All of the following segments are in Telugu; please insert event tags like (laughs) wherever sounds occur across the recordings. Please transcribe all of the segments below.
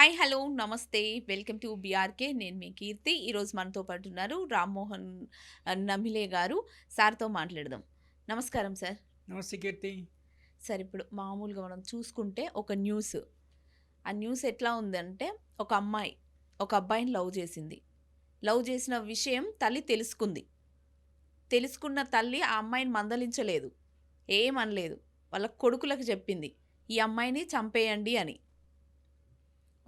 హాయ్ హలో నమస్తే. వెల్కమ్ టు బీఆర్కే నేను మీ కీర్తి. ఈరోజు మనతో పాటు ఉన్నారు రామ్మోహన్ నమిలే గారు. సార్తో మాట్లాడదాం. నమస్కారం సార్ నమస్తే కీర్తి. సార్ ఇప్పుడు మామూలుగా మనం చూసుకుంటే ఒక న్యూస్. ఆ న్యూస్ ఎట్లా ఉందంటే ఒక అమ్మాయి ఒక అబ్బాయిని లవ్ చేసింది. లవ్ చేసిన విషయం తల్లి తెలుసుకుంది. తెలుసుకున్న తల్లి ఆ అమ్మాయిని మందలించలేదు. ఏమనలేదు. వాళ్ళ కొడుకులకు చెప్పింది. ఈ అమ్మాయిని చంపేయండి అని.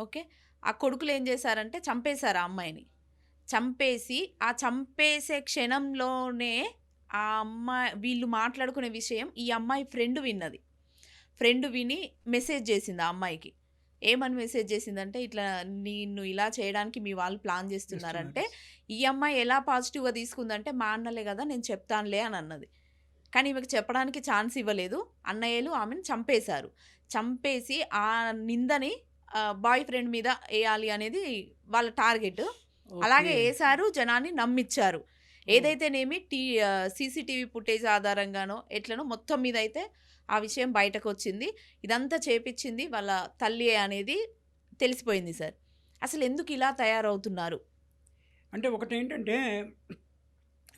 ఓకే? ఆ కొడుకులు ఏం చేశారంటే చంపేశారు ఆ అమ్మాయిని. చంపేసి ఆ చంపేసే క్షణంలోనే ఆ అమ్మాయి వీళ్ళు మాట్లాడుకునే విషయం ఈ అమ్మాయి ఫ్రెండ్ విన్నది. ఫ్రెండ్ విని మెసేజ్ చేసింది ఆ అమ్మాయికి. ఏమని మెసేజ్ చేసిందంటే ఇట్లా నిన్ను ఇలా చేయడానికి మీ వాళ్ళు ప్లాన్ చేస్తున్నారంటే ఈ అమ్మాయి ఎలా పాజిటివ్గా తీసుకుందంటే మా అన్నలే కదా నేను చెప్తానులే అని అన్నది. కానీ ఈమెకు చెప్పడానికి ఛాన్స్ ఇవ్వలేదు. అన్నయ్యలు ఆమెను చంపేశారు. చంపేసి ఆ నిందని బాయ్ ఫ్రెండ్ మీద వేయాలి అనేది వాళ్ళ టార్గెట్ అలాగే. వేశారు జనాన్ని నమ్మిచ్చారు. ఏదైతేనేమి టీ సీసీటీవీ ఫుటేజ్ ఆధారంగానో ఎట్లనో మొత్తం మీద అయితే ఆ విషయం బయటకు వచ్చింది ఇదంతా చేపించింది వాళ్ళ తల్లి అనేది తెలిసిపోయింది సార్. అసలు ఎందుకు ఇలా తయారవుతున్నారు? అంటే ఒకటి ఏంటంటే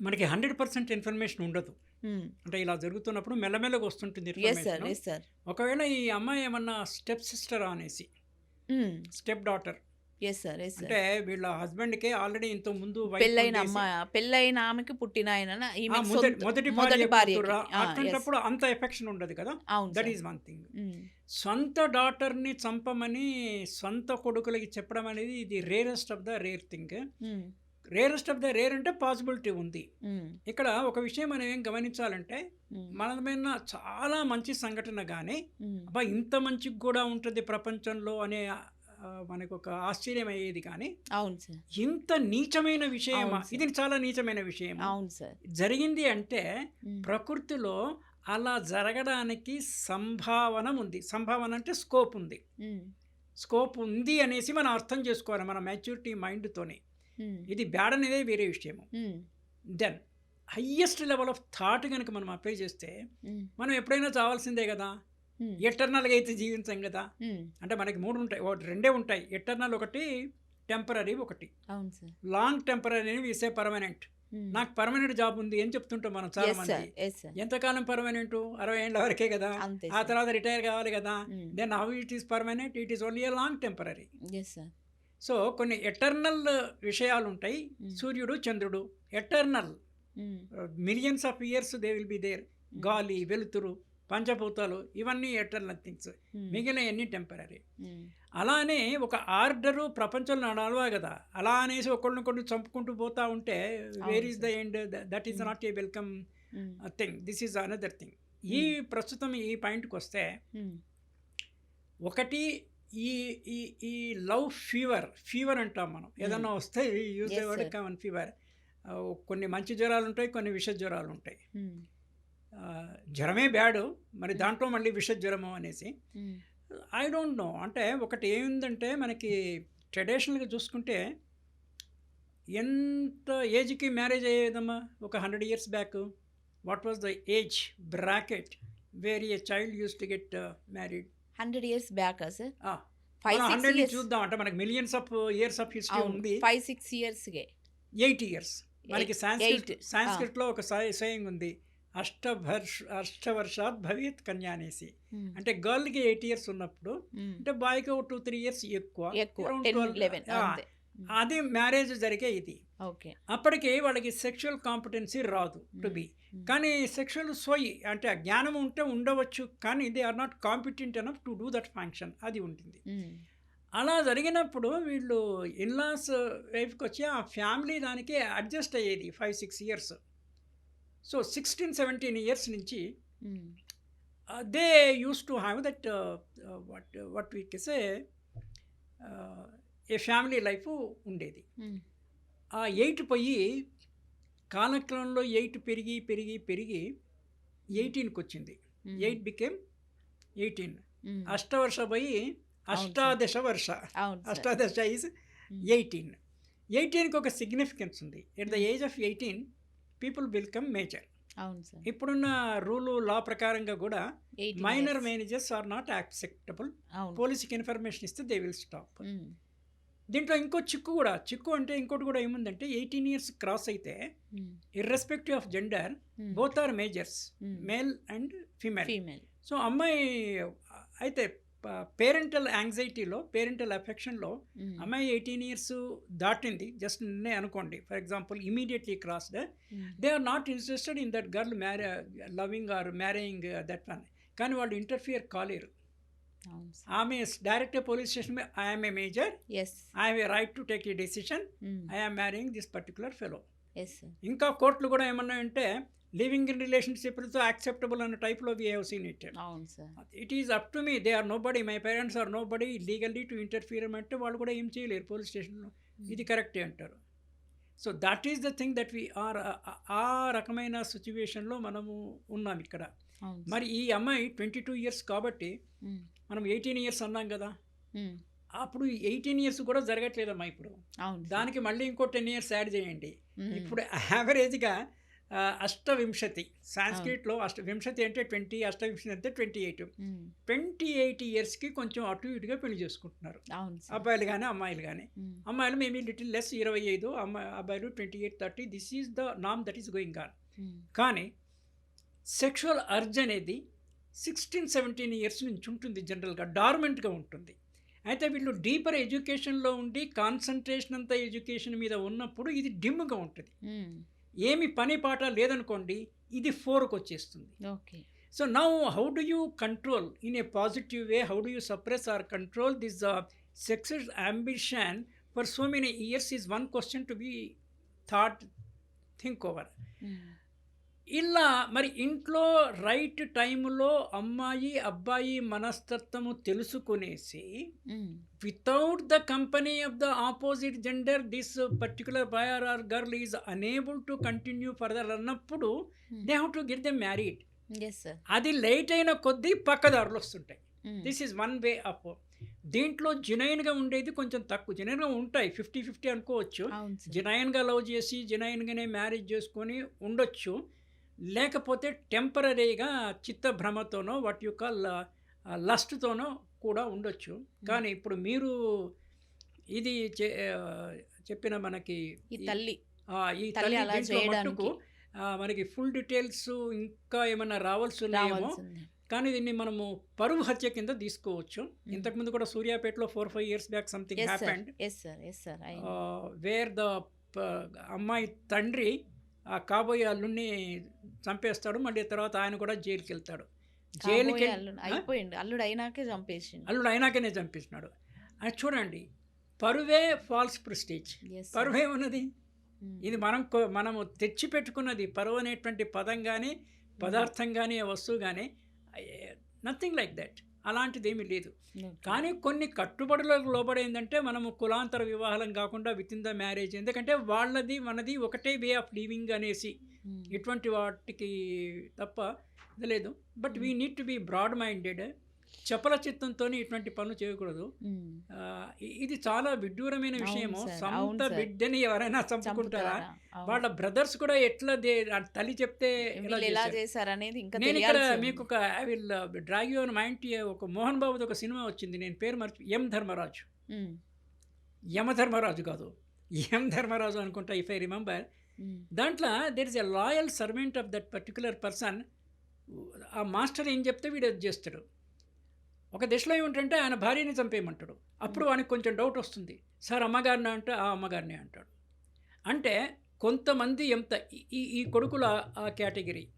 మనకి హండ్రెడ్ పర్సెంట్ ఇన్ఫర్మేషన్ ఉండదు. అంటే ఇలా జరుగుతున్నప్పుడు మెల్లమెల్లగా వస్తుంటుంది yes sir information. Yes sir ఒకవేళ ఈ అమ్మాయి ఏమన్నా స్టెప్ సిస్టర్ అనేసి step daughter. Yes sir yes అంటే వీళ్ళ హస్బెండ్కి ఆల్రెడీ ఇంత ముందు పెళ్ళైన ఉండేసి, అమ్మ పెళ్ళైన ఆమెకి పుట్టిన ఆయన మొదటి మొదటి భార్య. అట్లాంటప్పుడు అంత ఎఫెక్షన్ ఉండదు కదా? దట్. ఈజ్ వన్ థింగ్ సొంత డాటర్ని చంపమని సొంత కొడుకులకి చెప్పడం అనేది ఇది rarest of the rare thing. Rarest of the rare అంటే పాసిబిలిటీ ఉంది. ఇక్కడ ఒక విషయం మనం ఏం గమనించాలంటే ఉమ్, మన మీద చాలా మంచి సంఘటన కానీ అబ్బా ఇంత మంచిగా కూడా ఉంటుంది ప్రపంచంలో అనే మనకు ఒక ఆశ్చర్యం అయ్యేది కానీ అవును సార్. ఇంత నీచమైన విషయమా. ఇది చాలా నీచమైన విషయం అవును సార్. జరిగింది అంటే ప్రకృతిలో అలా జరగడానికి సంభావన ఉంది. సంభావన అంటే స్కోప్ ఉంది. స్కోప్ ఉంది అనేసి మనం అర్థం చేసుకోవాలి మన మెచ్యూరిటీ మైండ్తోని ఇది బ్యాడ్ అనేదే వేరే విషయము. Then highest level of thought కనుక మనం అప్లై చేస్తే మనం ఎప్పుడైనా చావాల్సిందే కదా? ఎటర్నల్గా అయితే జీవించాం కదా? అంటే మనకి మూడు ఉంటాయి రెండే ఉంటాయి. ఎటర్నల్ ఒకటి టెంపరీ ఒకటి. లాంగ్ టెంపరీ అనేవి ఇసే పర్మనెంట్ నాకు పర్మనెంట్ జాబ్ ఉంది అని చెప్తుంటాం మనం చాలా మంది. ఎంతకాలం పర్మనెంట్ అరవై ఏళ్ళ వరకే కదా? ఆ తర్వాత రిటైర్ కావాలి కదా? Then how it is permanent it is only a long temporary so కొన్ని ఎటర్నల్ విషయాలు ఉంటాయి ఉమ్, సూర్యుడు చంద్రుడు eternal millions of years they will be there గాలి వెలుతురు పంచభూతాలు ఇవన్నీ ఎటర్నల్ థింగ్స్ ఉమ్, మిగిలినవన్నీ టెంపరీ అలానే ఒక ఆర్డరు ప్రపంచంలో నడవా కదా. అలా అనేసి ఒకళ్ళని చంపుకుంటూ పోతా ఉంటే where is the end that is. Not a welcome thing this is another thing ఈ ప్రస్తుతం ఈ పాయింట్కి వస్తే ఉమ్, ఒకటి ఈ ఈ ఈ లవ్ ఫీవర్ ఫీవర్ అంటాం మనం. ఏదన్నా వస్తే యూజ్ sir. Common fever. కొన్ని మంచి జ్వరాలు ఉంటాయి కొన్ని విష జ్వరాలు ఉంటాయి. జ్వరమే బ్యాడు మరి దాంట్లో మళ్ళీ విష జ్వరము అనేసి. ఐ డోంట్ నో అంటే ఒకటి ఏముందంటే మనకి ట్రెడిషనల్గా చూసుకుంటే ఎంత ఏజ్కి మ్యారేజ్ అయ్యేదమ్మా? ఒక hundred years back. What was the age bracket where a child use to get married? Hundred years బ్యాకా sir. Five six చూద్దాం అంటే. మనకి millions of years of history ఉంది. ఫైవ్ సిక్స్ ఇయర్స్కే ఎయిట్ ఇయర్స్ మనకి సాంస్క్రిట్. సాంస్క్రిట్లో ఒక సేయింగ్ ఉంది. అష్టవర్ష అష్టవర్షాత్ భవేత్ కన్యా అనేసి అంటే గర్ల్కి ఎయిట్ ఇయర్స్ ఉన్నప్పుడు అంటే బాయ్కి ఒక టూ త్రీ ఇయర్స్ ఎక్కువ. ఎక్కువ. Around టెన్ 12, లెవెన్ ఆ, అంతే. అది మ్యారేజ్ జరిగే ఇది. ఓకే. అప్పటికి వాళ్ళకి సెక్షువల్ కాంపిటెన్సీ రాదు టు బి కానీ సెక్షువల్ సోయి అంటే ఆ జ్ఞానం ఉంటే ఉండవచ్చు కానీ they are not competent enough to do that function అది ఉంటుంది. అలా జరిగినప్పుడు వీళ్ళు ఇన్లాస్ వైఫ్కి వచ్చి ఆ ఫ్యామిలీ దానికి అడ్జస్ట్ అయ్యేది five six years so sixteen seventeen years నుంచి they use to have that what what we case a family life ఉండేది. ఆ ఎయిట్ పోయి కాలక్రమంలో ఎయిట్ పెరిగి పెరిగి పెరిగి ఎయిటీన్కి వచ్చింది ఎయిట్ బికేమ్ ఎయిటీన్. అష్టవర్ష పోయి అష్టాదశ వర్ష అష్టాదశ ఈజ్ ఎయిటీన్. ఎయిటీన్కి ఒక సిగ్నిఫికెన్స్ ఉంది at the age of eighteen people become major అవును సార్. ఇప్పుడున్న రూలు లా ప్రకారంగా కూడా 18 minor. Managers are not acceptable పోలీసుకి information ఇస్తే దే విల్ స్టాప్ దీంట్లో ఇంకో చిక్కు కూడా చిక్కు అంటే ఇంకోటి కూడా ఏముందంటే ఎయిటీన్ ఇయర్స్ క్రాస్ అయితే irrespective of gender both are majors male and female female so అమ్మాయి అయితే పేరెంటల్ యాంగ్జైటీలో పేరెంటల్ అఫెక్షన్లో అమ్మాయి ఎయిటీన్ ఇయర్స్ దాటింది. జస్ట్ నిన్నే అనుకోండి. For example immediately crossed they are not interested in that girl marry loving or marrying that one కానీ వాళ్ళు ఇంటర్ఫియర్ కాలేరు. ఆమె direct police station I'm a major I have a right to take a decision I am marrying this particular fellow ఇంకా కోర్టులు కూడా ఏమన్నాయంటే లివింగ్ ఇన్ రిలేషన్షిప్తో యాక్సెప్టబుల్ అన్న టైప్లో we have seen it it is up to me they are nobody my parents are nobody legally to interfere అంటే వాళ్ళు కూడా ఏం చేయలేరు పోలీస్ స్టేషన్లో ఇది కరెక్టే అంటారు. So that is the thing that we are ఆ రకమైన సిచ్యువేషన్లో మనము ఉన్నాం ఇక్కడ. మరి ఈ అమ్మాయి ట్వంటీ టూ ఇయర్స్ కాబట్టి ఉమ్, మనం ఎయిటీన్ ఇయర్స్ అన్నాం కదా. అప్పుడు ఎయిటీన్ ఇయర్స్ కూడా జరగట్లేదమ్మా ఇప్పుడు. దానికి మళ్ళీ ఇంకో టెన్ ఇయర్స్ యాడ్ చేయండి. ఇప్పుడు యావరేజ్గా అష్టవింశతి సాంస్క్రిట్లో అష్ట వింశతి అంటే ట్వంటీ అష్టవింశతి అంటే ట్వంటీ ఎయిట్. ట్వంటీ ఎయిట్ ఇయర్స్కి కొంచెం అటు ఇటుగా పెళ్ళి చేసుకుంటున్నారు. అబ్బాయిలు కానీ అమ్మాయిలు కానీ అమ్మాయిలు మేబీ లిటిల్ లెస్ ఇరవై ఐదు అమ్మాయి అబ్బాయిలు twenty eight thirty. This is the NAM that is going on. కానీ సెక్షువల్ అర్జ్ అనేది సిక్స్టీన్ సెవెంటీన్ ఇయర్స్ నుంచి ఉంటుంది జనరల్గా డార్మెంట్గా ఉంటుంది. అయితే వీళ్ళు డీపర్ ఎడ్యుకేషన్లో ఉండి కాన్సన్ట్రేషన్ అంతా ఎడ్యుకేషన్ మీద ఉన్నప్పుడు ఇది డిమ్గా ఉంటుంది. ఉమ్, ఏమి పని పాట లేదనుకోండి ఇది ఫోర్కి వచ్చేస్తుంది. Okay. So now how do you control? In a positive way how do you suppress or control this sexes ambition for so many years is one question to be thought think over. Um, ఇలా మరి ఇంట్లో రైట్ టైంలో అమ్మాయి అబ్బాయి మనస్తత్వము తెలుసుకునేసి without the company of the opposite gender this particular boy or girl is unable to continue further అన్నప్పుడు they have to get the married. అది లేట్ అయిన కొద్దీ పక్కదారులు వస్తుంటాయి. This is one way up దీంట్లో జునైన్గా ఉండేది కొంచెం తక్కువ. జునైన్గా ఉంటాయి. ఫిఫ్టీ ఫిఫ్టీ అనుకోవచ్చు. జునైన్గా లవ్ చేసి జునైన్గానే మ్యారేజ్ చేసుకొని ఉండొచ్చు. లేకపోతే టెంపరీగా చిత్తభ్రమతోనో వాటి యొక్క లస్ట్తోనో కూడా ఉండొచ్చు. కానీ ఇప్పుడు మీరు ఇది చెప్పిన మనకి తల్లి. ఈ తల్లి మట్టుకు మనకి ఫుల్ డీటెయిల్స్ ఇంకా ఏమన్నా రావాల్సి ఉన్నాయేమో కానీ దీన్ని మనము పరువు హత్య కింద తీసుకోవచ్చు. ఇంతకుముందు కూడా సూర్యాపేటలో four five years back something happened. Where the అమ్మాయి తండ్రి ఆ కాబోయే అల్లుడిని చంపేస్తాడు. మళ్ళీ తర్వాత ఆయన కూడా జైలుకి వెళ్తాడు జైలుకి కాబోయే అల్లుడు అయినాకే చంపేసిండు. అల్లుడు అయినాకనే చంపేసినాడు. అది చూడండి. పరువే ఫాల్స్ ప్రెస్టేజ్. పరువే ఉన్నది. ఉమ్, ఇది మనం మనము తెచ్చి పెట్టుకున్నది పరువు అనేటువంటి పదం కానీ పదార్థం కానీ వస్తువు కానీ నథింగ్ లైక్ దట్ అలాంటిది ఏమీ లేదు. కానీ కొన్ని కట్టుబడులకు లోబడేందంటే మనము కులాంతర వివాహాలం కాకుండా విత్ ఇన్ ద మ్యారేజ్ ఎందుకంటే వాళ్ళది మనది ఒకటే వే ఆఫ్ లివింగ్ అనేసి ఉమ్, ఇటువంటి వాటికి తప్ప లేదు. But we need to be broad minded. చపల చిత్తంతో ఇటువంటి పనులు చేయకూడదు. ఇది చాలా విడ్డూరమైన విషయము. సొంత. బిడ్డని ఎవరైనా చంపుకుంటారా. వాళ్ళ బ్రదర్స్ కూడా ఎట్లా తల్లి చెప్తే ఎలా ఇంకా నేను ఇక్కడ. మీకు ఒక I will drag your mind ఒక మోహన్ బాబుది ఒక సినిమా వచ్చింది. నేను పేరు మర్చి ఎం ధర్మరాజు. యమధర్మరాజు కాదు. ఎం ధర్మరాజు అనుకుంటా ఇఫ్ ఐ రిమెంబర్. దాంట్లో there is a loyal servant of that particular person ఆ మాస్టర్ ఏం చెప్తే వీడు అది చేస్తాడు. ఒక దశలో ఏమిటంటే ఆయన భార్యని చంపేయమంటాడు. అప్పుడు వానికి కొంచెం డౌట్ వస్తుంది. సార్ అమ్మగారిని? అంటే ఆ అమ్మగారిని అంటాడు. అంటే కొంతమంది ఎంత ఈ- ఈ కొడుకుల ఆ కేటగిరీ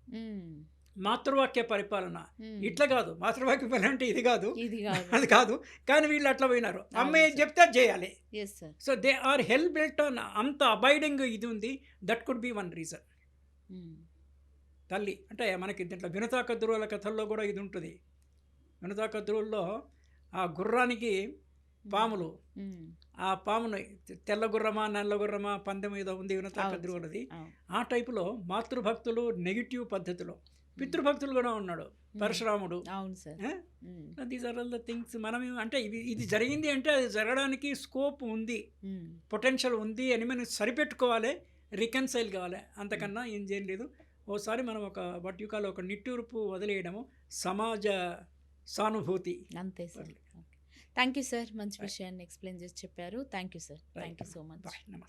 మాతృవాక్య పరిపాలన. ఇట్లా కాదు. మాతృవాక్య పరిపాలన అంటే ఇది కాదు. (laughs) అది కాదు. కానీ వీళ్ళు అట్లా పోయినారు. అమ్మ అవును ఏం సార్. చెప్తే అది చేయాలి. So they are hell built on అంత అబైడింగ్ ఇది ఉంది. That could be one reason. తల్లి అంటే మనకి దీంట్లో వినతా కద్రువుల కథల్లో కూడా ఇది ఉంటుంది. వినతా కద్రువుల్లో ఆ గుర్రానికి పాములు. ఆ పామును తెల్ల గుర్రమా నల్ల గుర్రమా పందెం ఏదో ఉంది వినతా. కద్రువులది అవును. ఆ టైపులో మాతృభక్తులు నెగిటివ్ పద్ధతిలో పితృభక్తులు కూడా ఉన్నాడు పరశురాముడు. అవును sir. These are all the things మనం అంటే ఇది ఇది జరిగింది అంటే అది జరగడానికి స్కోప్ ఉంది. పొటెన్షియల్ ఉంది అని మనం సరిపెట్టుకోవాలి రికన్సైల్ కావాలి. అంతకన్నా ఏం చేయలేదు ఓసారి మనం ఒక వాట్ కాల్ ఒక నిట్టూర్పు వదిలేయడము. సమాజ సానుభూతి. అంతే సార్. Thank you sir. మంచి. విషయాన్ని ఎక్స్ప్లెయిన్ చేసి చెప్పారు. Thank you sir thank you so much.